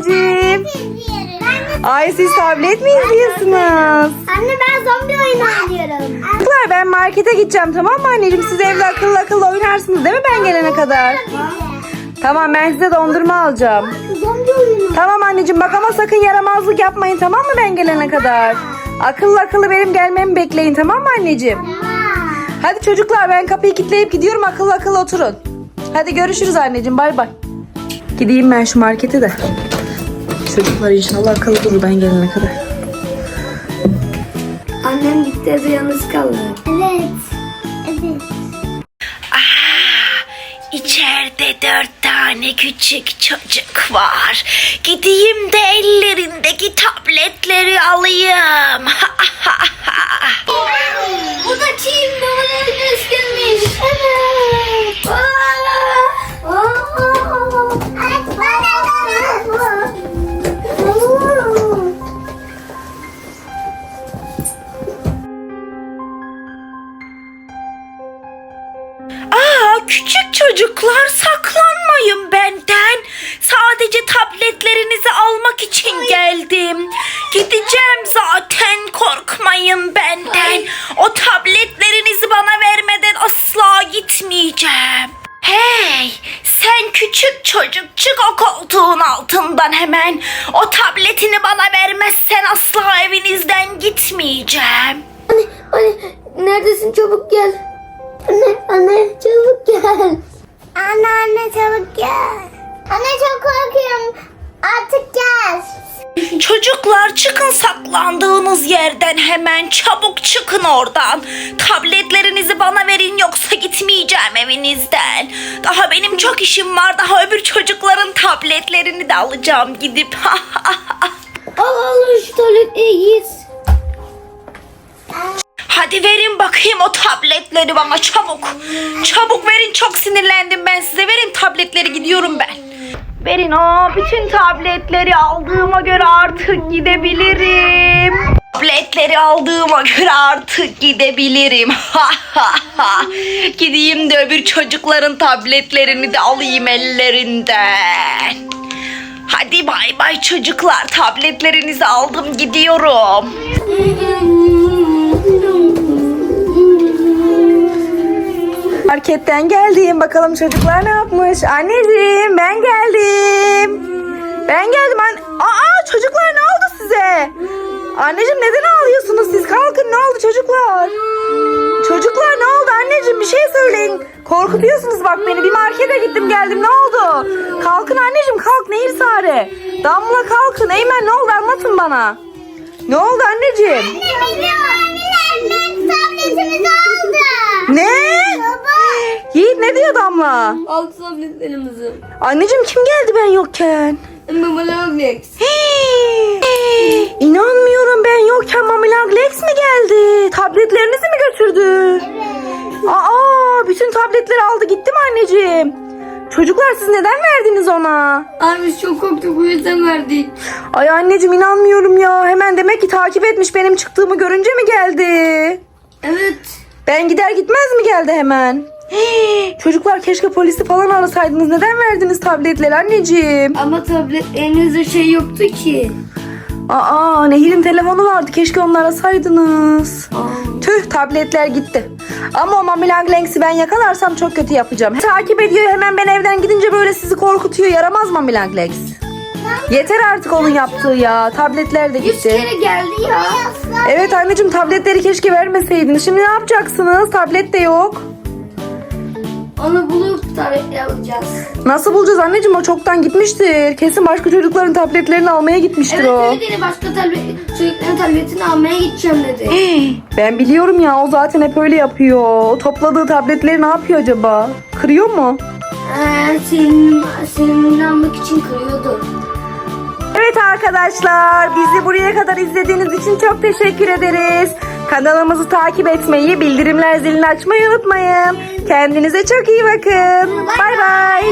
anneciğim. Ay siz tablet mi izliyorsunuz? Anne ben zombi oyunu oynuyorum. Çocuklar ben markete gideceğim tamam mı anneciğim? Siz evde akıllı akıllı oynarsınız değil mi ben gelene kadar? Tamam ben size dondurma alacağım. Zombi oyunu. Tamam anneciğim bak ama sakın yaramazlık yapmayın tamam mı ben gelene kadar? Akıllı akıllı benim gelmemi bekleyin tamam mı anneciğim? Hadi çocuklar ben kapıyı kilitleyip gidiyorum akıllı akıllı oturun. Hadi görüşürüz anneciğim bay bay. Gideyim ben şu markete de. Çocuklar inşallah akıllı durur ben gelene kadar. Annem gitti evde yalnız kaldı. Evet. Evet. İçeride dört tane küçük çocuk var. Gideyim de ellerindeki tabletleri alayım. küçük çocuklar saklanmayın benden. Sadece tabletlerinizi almak için geldim. Gideceğim zaten korkmayın benden. O tabletlerinizi bana vermeden asla gitmeyeceğim. Hey sen küçük çocuk çık o koltuğun altından hemen. O tabletini bana vermezsen asla evinizden gitmeyeceğim. Anne, anne neredesin çabuk gel. Anne, anne çabuk. Anne, anne çabuk gel. Anne çok korkuyorum. Artık gel. Çocuklar çıkın saklandığınız yerden hemen çabuk çıkın oradan. Tabletlerinizi bana verin yoksa gitmeyeceğim evinizden. Daha benim çok işim var. Daha öbür çocukların tabletlerini de alacağım gidip. Al al şu git. Hadi verin bakayım o tabletleri bana çabuk. Çabuk verin çok sinirlendim ben size. Verin tabletleri gidiyorum ben. Verin o bütün tabletleri aldığıma göre artık gidebilirim. Tabletleri aldığıma göre artık gidebilirim. Gideyim de öbür çocukların tabletlerini de alayım ellerinden. Hadi bay bay çocuklar tabletlerinizi aldım gidiyorum. Marketten geldim. Bakalım çocuklar ne yapmış? Anneciğim ben geldim. Ben geldim. An Aa çocuklar ne oldu size? Anneciğim neden ağlıyorsunuz siz? Kalkın ne oldu çocuklar? Çocuklar ne oldu anneciğim bir şey söyleyin. Korkutuyorsunuz bak beni. Bir markete gittim geldim ne oldu? Kalkın anneciğim kalk Nehir Sare. Damla kalkın. Eymen ne oldu anlatın bana. Ne oldu anneciğim? tabletimizi aldı. Ne? Baba. Ne diyor Damla? Aldı tabletlerimizi. Anneciğim kim geldi ben yokken? Mama Alex. Hii, İnanmıyorum ben yokken Lex mi geldi? Tabletlerinizi mi götürdü? Aa bütün tabletleri aldı gitti mi anneciğim? Çocuklar siz neden verdiniz ona? Abi biz çok korktuk bu yüzden verdik. Ay anneciğim inanmıyorum ya. Hemen demek ki takip etmiş benim çıktığımı görünce mi geldi? Evet. Ben gider gitmez mi geldi hemen? Hii, Çocuklar keşke polisi falan arasaydınız. Neden verdiniz tabletleri anneciğim? Ama tabletlerinizde şey yoktu ki. Aa Nehir'in telefonu vardı. Keşke onu arasaydınız. Tüh tabletler gitti. Ama o Mami Lang Langs'i ben yakalarsam çok kötü yapacağım. Takip ediyor hemen ben evden gidince böyle sizi korkutuyor. Yaramaz Mami Lang Langs. Yeter artık onun yaptığı ya. Tabletler de Yüz gitti. kere geldi ya. Evet anneciğim tabletleri keşke vermeseydiniz. Şimdi ne yapacaksınız? Tablet de yok. Onu bulup tabletle alacağız. Nasıl bulacağız anneciğim? O çoktan gitmiştir. Kesin başka çocukların tabletlerini almaya gitmiştir Evet o. öyle dedi. Başka tablet, çocukların tabletini almaya gideceğim dedi. Ben biliyorum ya o zaten hep öyle yapıyor. O topladığı tabletleri ne yapıyor acaba? Kırıyor mu? Ee, senin, senin almak için kırıyordu. Evet arkadaşlar bizi buraya kadar izlediğiniz için çok teşekkür ederiz. Kanalımızı takip etmeyi, bildirimler zilini açmayı unutmayın. Kendinize çok iyi bakın. Bay bay.